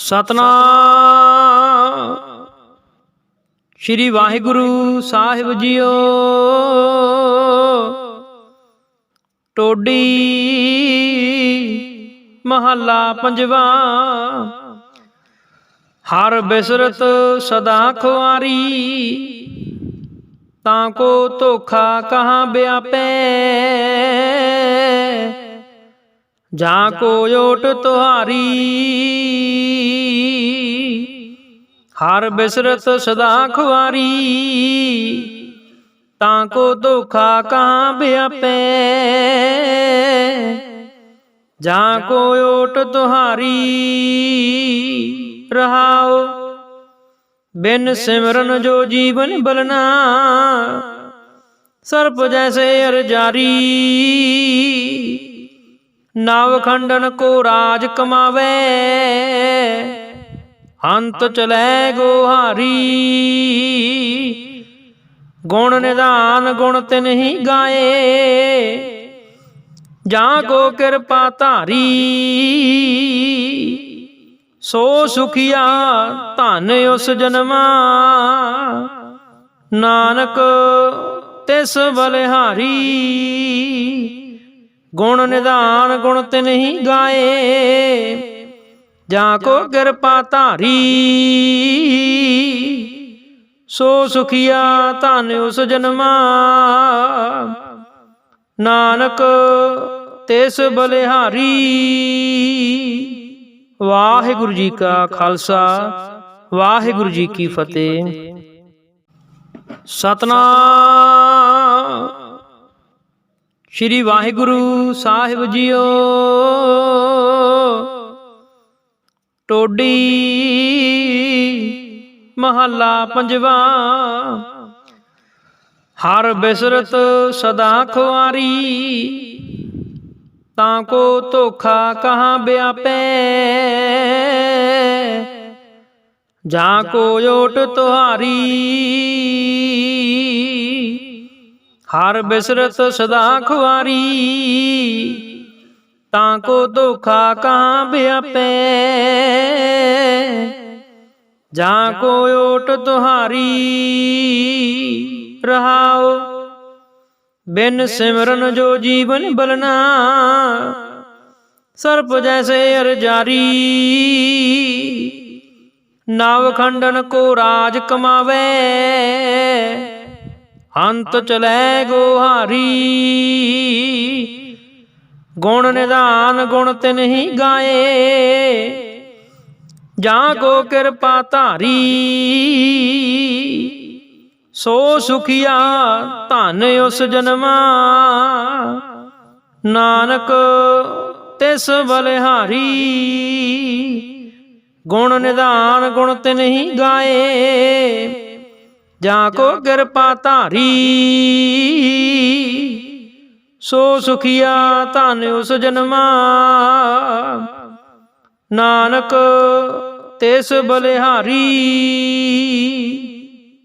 ਸਤਨਾਮ। ਸ੍ਰੀ ਵਾਹਿਗੁਰੂ ਸਾਹਿਬ ਜੀਓ। ਟੋਡੀ ਮਹੱਲਾ ਪੰਜਵਾ। ਹਰ ਬਿਸਰਤ ਸਦਾ ਖੁਆਰੀ। ਤਾਂ ਕੋ ਧੋਖਾ ਕਹਾਂ ਬਿਆਪੈ। ਜਾਂ ਕੋ ਓਟ ਤੁਹਾਰੀ। ਹਰ ਬਿਸਰਤ ਸਦਾ ਖੁਆਰੀ ਤਾਂ ਕੋ ਧੋਖਾ ਕਹਾਂ ਬਿਆਪੈ। ਜਾਂ ਕੋ ਓਟ ਤੁਹਾਰੀ। ਰਹਾਓ। ਬਿਨ ਸਿਮਰਨ ਜੋ ਜੀਵਨ ਬਲਨਾ ਸਰਪ ਜੈਸੇ ਅਰ ਜਾਰੀ ਨਵ ਖੰਡਨ ਕੋ ਰਾਜ ਕਮਾਵੇ। ਅੰਤ ਚਲੇ ਗੋਹਾਰੀ। ਗੁਣ ਨਿਧਾਨ, ਗੁਣ ਤਿਨਹੀ ਗਾਏ। ਜਾਂ ਕੋ ਕਿਰਪਾ ਧਾਰੀ। ਸੋ ਸੁਖੀਆ ਧਨ ਉਸ ਜਨਮਾ। ਨਾਨਕ ਤਿਸ ਬਲਿਹਾਰੀ। ਗੁਣ ਨਿਧਾਨ ਗੁਣ ਤਿਨਹੀ ਗਾਏ। ਜਾਂ ਕੋ ਕਿਰਪਾ ਧਾਰੀ, ਸੋ ਸੁਖੀਆ ਧਨ ਉਸ ਜਨਮਾ। ਨਾਨਕ ਤਿਸ ਬਲਿਹਾਰੀ, ਵਾਹਿਗੁਰੂ ਜੀ ਕਾ ਖਾਲਸਾ, ਵਾਹਿਗੁਰੂ ਜੀ ਕੀ ਫਤਿਹ। ਸਤਨਾਮ। ਸ੍ਰੀ ਵਾਹਿਗੁਰੂ ਸਾਹਿਬ ਜੀਓ। ਟੋਡੀ ਮਹੱਲਾ ਪੰਜਵਾ। ਹਰ ਬਿਸਰਤ ਸਦਾ ਖੁਆਰੀ। ਤਾਂ ਕੋ ਧੋਖਾ ਕਹਾਂ ਬਿਆਪੈ। ਜਾਂ ਕੋ ਓਟ ਤੁਹਾਰੀ। ਹਰ ਬਿਸਰਤ ਸਦਾ ਖੁਆਰੀ ਤਾਂ ਕੋ ਧੋਖਾ ਕਾਂ ਬਿਆਪੈ? ਜਾਂ ਕੋ ਓਟ ਤੁਹਾਰੀ ਰਹਾਓ? ਬਿਨ ਸਿਮਰਨ ਜੋ ਜੀਵਨ ਬਲਨਾ ਸਰਪ ਜੈਸੇ ਅਰ ਜਾਰੀ। ਨਾਵ ਖੰਡਨ ਕੋ ਰਾਜ ਕਮਾਵੇ ਅੰਤ ਚਲੇ ਗੋਹਾਰੀ। ਗੁਣ ਨਿਧਾਨ ਗੁਣ ਤਿਨਹੀ ਗਾਏ। ਜਾਂ ਕੋ ਕਿਰਪਾ ਧਾਰੀ। ਸੋ ਸੁਖੀਆ ਧਨ ਉਸ ਜਨਮਾ। ਨਾਨਕ ਤਿਸ ਬਲਿਹਾਰੀ। ਗੁਣ ਨਿਧਾਨ ਗੁਣ ਤਿਨਹੀ ਗਾਏ। ਜਾਂ ਕੋ ਕਿਰਪਾ ਧਾਰੀ। ਸੋ ਸੁਖੀਆ ਧਨ ਉਸ ਜਨਮਾ। ਨਾਨਕ ਤਿਸ ਬਲਿਹਾਰੀ।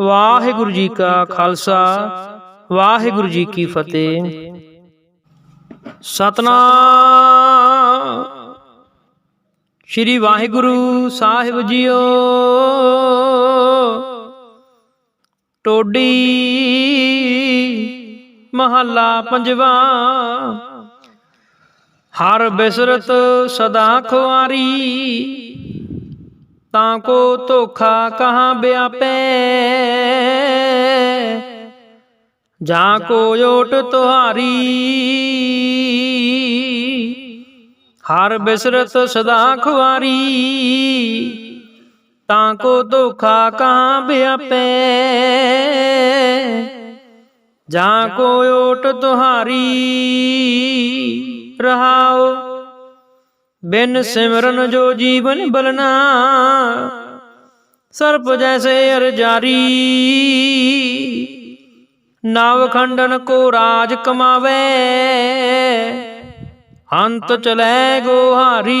ਵਾਹਿਗੁਰੂ ਜੀ ਕਾ ਖਾਲਸਾ ਵਾਹਿਗੁਰੂ ਜੀ ਕੀ ਫਤਿਹ। ਸਤਨਾਮ। ਸ੍ਰੀ ਵਾਹਿਗੁਰੂ ਸਾਹਿਬ ਜੀਓ। ਟੋਡੀ ਮਹੱਲਾ ਪੰਜਵਾ। ਹਰ ਬਿਸਰਤ ਸਦਾ ਖੁਆਰੀ, ਤਾਂ ਕੋ ਧੋਖਾ ਕਹਾਂ ਬਿਆਪੈ। ਜਾਂ ਕੋ ਓਟ ਤੁਹਾਰੀ, ਹਰ ਬਿਸਰਤ ਸਦਾ ਖੁਆਰੀ। ਤਾਂ ਕੋ ਧੋਖਾ ਕਹਾਂ ਬਿਆਪੈ ਜਾਂ ਕੋ ਓਟ ਤੁਹਾਰੀ ਰਹਾਓ? ਬਿਨ ਸਿਮਰਨ ਜੋ ਜੀਵਨ ਬਲਨਾ ਸਰਪ ਜੈਸੇ ਅਰ ਜਾਰੀ। ਨਾਵ ਖੰਡਨ ਕੋ ਰਾਜ ਕਮਾਵੇ, ਅੰਤ ਚਲੇ ਗੋਹਾਰੀ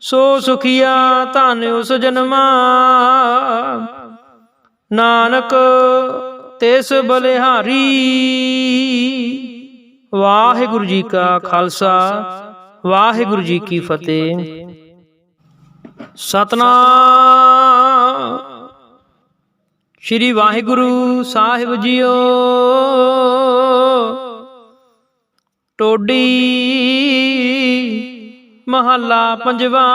ਸੋ ਸੁਖੀਆ ਧਨ ਉਸ ਜਨਮਾ। ਨਾਨਕ, ਤਿਸ ਬਲਿਹਾਰੀ। ਵਾਹਿਗੁਰੂ ਜੀ ਕਾ ਖਾਲਸਾ, ਵਾਹਿਗੁਰੂ ਜੀ ਕੀ ਫਤਿਹ। ਸਤਨਾਮ। ਸ੍ਰੀ ਵਾਹਿਗੁਰੂ ਸਾਹਿਬ ਜੀਓ। ਟੋਡੀ। ਮਹੱਲਾ ਪੰਜਵਾ।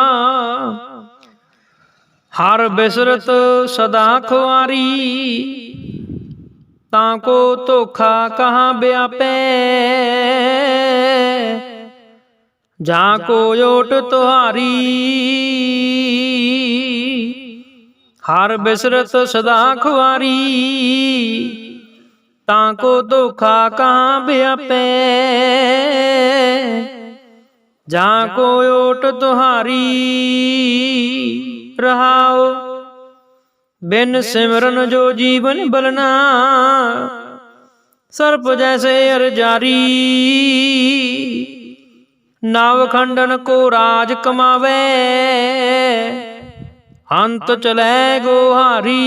ਹਰ ਬਿਸਰਤ ਸਦਾ ਖੁਆਰੀ, ਤਾਂ ਕੋ ਧੋਖਾ ਕਹਾਂ ਵਿਆਪੈ ਜਾਂ ਕੋ ਓਟ ਤੁਹਾਰੀ, ਹਰ ਬਿਸਰਤ ਸਦਾ ਖੁਆਰੀ, ਤਾਂ ਕੋ ਧੋਖਾ ਕਹਾਂ ਵਿਆਪੈ ਜਾਂ ਕੋ ਓਟ ਤੁਹਾਰੀ ਰਹਾਓ। ਬਿਨ ਸਿਮਰਨ ਜੋ ਜੀਵਨ ਬਲਨਾ ਸਰਪ ਜੈਸੇ ਅਰ ਜਾਰੀ। ਨਵ ਖੰਡਨ ਕੋ ਰਾਜ ਕਮਾਵੇ, ਅੰਤ ਚਲੇ ਗੋਹਾਰੀ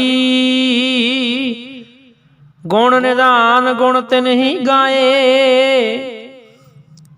ਗੁਣ ਨਿਦਾਨ ਗੁਣ ਤਿਨਹੀ ਗਾਏ।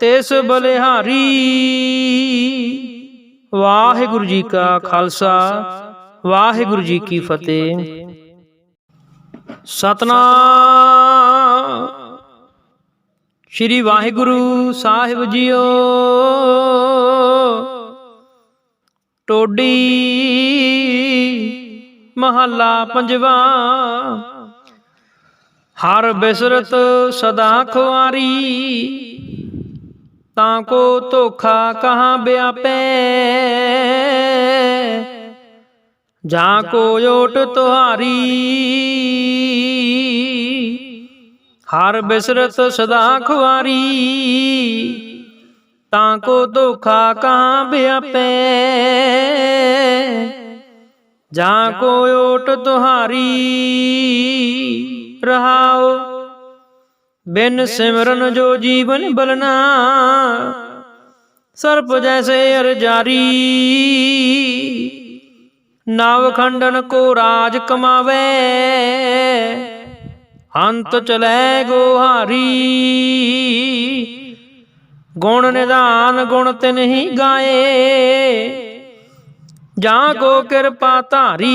ਤਿਸ ਬਲਿਹਾਰੀ। ਵਾਹਿਗੁਰੂ ਜੀ ਕਾ ਖਾਲਸਾ, ਵਾਹਿਗੁਰੂ ਜੀ ਕੀ ਫਤਿਹ। ਸਤਨਾਮ। ਸ੍ਰੀ ਵਾਹਿਗੁਰੂ ਸਾਹਿਬ ਜੀਓ। ਟੋਡੀ ਮਹੱਲਾ ਪੰਜਵਾ। ਹਰ ਬਿਸਰਤ ਸਦਾ ਖੁਆਰੀ। ਤਾਂ ਕੋ ਧੋਖਾ ਕਹਾਂ ਬਿਆਪੈ? ਜਾਂ ਕੋ ਓਟ ਤੁਹਾਰੀ? ਹਰ ਬਿਸਰਤ ਸਦਾ ਖੁਆਰੀ। ਤਾਂ ਕੋ ਧੋਖਾ ਕਹਾਂ ਵਿਆਪੈ ਜਾਂ ਕੋ ਓਟ ਤੁਹਾਰੀ? ਰਹਾਓ। ਬਿਨ ਸਿਮਰਨ ਜੋ ਜੀਵਨ ਬਲਨਾ ਸਰਪ ਜੈਸੇ ਅਰ ਜਾਰੀ। ਨਵ ਖੰਡਨ ਕੋ ਰਾਜ ਕਮਾਵੇ ਅੰਤ ਚਲੇ ਗੋਹਾਰੀ। ਗੁਣ ਨਿਧਾਨ ਗੁਣ ਤਿਨਹੀ ਗਾਏ। ਜਾਂ ਕੋ ਕਿਰਪਾ ਧਾਰੀ।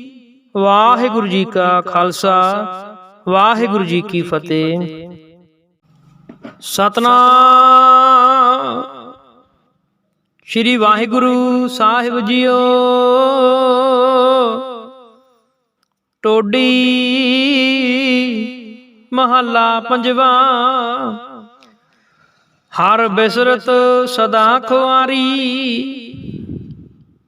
ਵਾਹਿਗੁਰੂ ਜੀ ਕਾ ਖਾਲਸਾ, ਵਾਹਿਗੁਰੂ ਜੀ ਕੀ ਫਤਿਹ। ਸਤਨਾਮ। ਸ੍ਰੀ ਵਾਹਿਗੁਰੂ ਸਾਹਿਬ ਜੀਓ। ਟੋਡੀ ਮਹੱਲਾ ਪੰਜਵਾ। ਹਰ ਬਿਸਰਤ ਸਦਾ ਖੁਆਰੀ।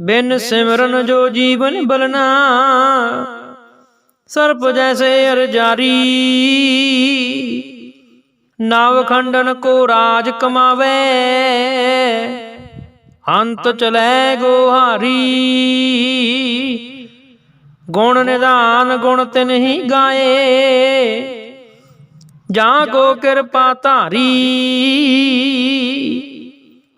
ਬਿਨ ਸਿਮਰਨ ਜੋ ਜੀਵਨ ਬਲਨਾ ਸਰਪ ਜੈਸੇ ਅਰ ਜਾਰੀ। ਨਵ ਖੰਡਨ ਕੋ ਰਾਜ ਕਮਾਵੇ। ਅੰਤ ਚਲੇ ਗੋਹਾਰੀ। ਗੁਣ ਨਿਧਾਨ ਗੁਣ ਤਿਨਹੀ ਗਾਏ। ਜਾਂ ਕੋ ਕਿਰਪਾ ਧਾਰੀ।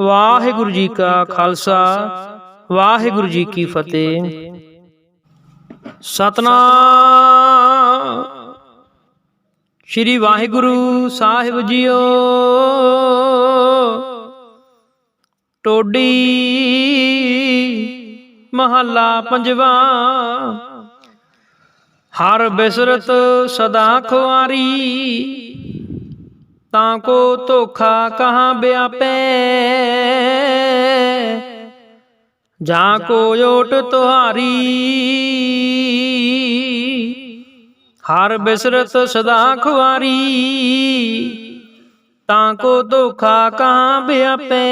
ਵਾਹਿਗੁਰੂ ਜੀ ਕਾ ਖਾਲਸਾ, ਵਾਹਿਗੁਰੂ ਜੀ ਕੀ ਫਤਿਹ। ਸਤਨਾਮ। ਸ੍ਰੀ ਵਾਹਿਗੁਰੂ ਸਾਹਿਬ ਜੀਓ। ਟੋਡੀ ਮਹੱਲਾ ਪੰਜਵਾ। ਹਰ ਬਿਸਰਤ ਸਦਾ ਖੁਆਰੀ। ਤਾਂ ਕੋ ਧੋਖਾ ਕਹਾਂ ਬਿਆਪੈ ਜਾਂ ਕੋ ਓਟ ਤੁਹਾਰੀ? ਹਰ ਬਿਸਰਤ ਸਦਾ ਖੁਆਰੀ। ਤਾਂ ਕੋ ਧੋਖਾ ਕਹਾਂ ਬਿਆਪੈ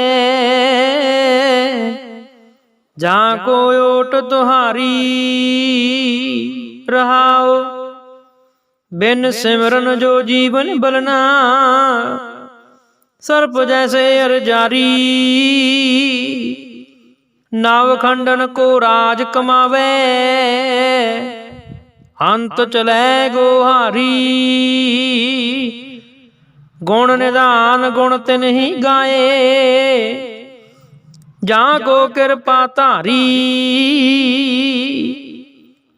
ਜਾਂ ਕੋ ਓਟ ਤੁਹਾਰੀ? ਰਹਾਓ। ਬਿਨ ਸਿਮਰਨ ਜੋ ਜੀਵਨ ਬਲਨਾ ਸਰਪ ਜੈਸੇ ਅਰ ਜਾਰੀ। ਨਵ ਖੰਡਨ ਕੋ ਰਾਜ ਕਮਾਵੇ। ਅੰਤ ਚਲੇ ਗੋਹਾਰੀ। ਗੁਣ ਨਿਧਾਨ ਗੁਣ ਤਿਨਹੀ ਗਾਏ। ਜਾਂ ਕੋ ਕਿਰਪਾ ਧਾਰੀ।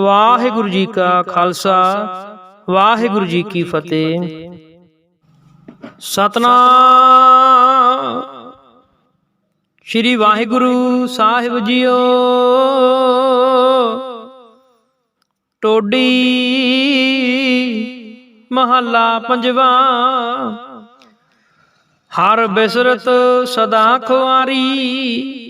ਵਾਹਿਗੁਰੂ ਜੀ ਕਾ ਖਾਲਸਾ, ਵਾਹਿਗੁਰੂ ਜੀ ਕੀ ਫਤਿਹ। ਸਤਨਾਮ। ਸ੍ਰੀ ਵਾਹਿਗੁਰੂ ਸਾਹਿਬ ਜੀਓ। ਟੋਡੀ ਮਹੱਲਾ ਪੰਜਵਾ। ਹਰ ਬਿਸਰਤ ਸਦਾ ਖੁਆਰੀ।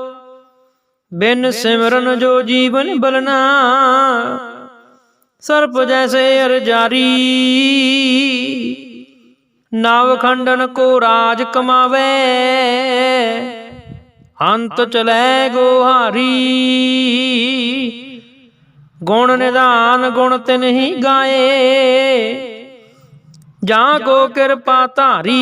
ਬਿਨ ਸਿਮਰਨ ਜੋ ਜੀਵਨ ਬਲਨਾ ਸਰਪ ਜੈਸੇ ਅਰ ਜਾਰੀ। ਨਵ ਖੰਡਨ ਕੋ ਰਾਜ ਕਮਾਵੇ ਅੰਤ ਚਲੇ ਗੋਹਾਰੀ। ਗੁਣ ਨਿਧਾਨ ਗੁਣ ਤਿਨਹੀ ਗਾਏ। ਜਾਂ ਕੋ ਕਿਰਪਾ ਧਾਰੀ।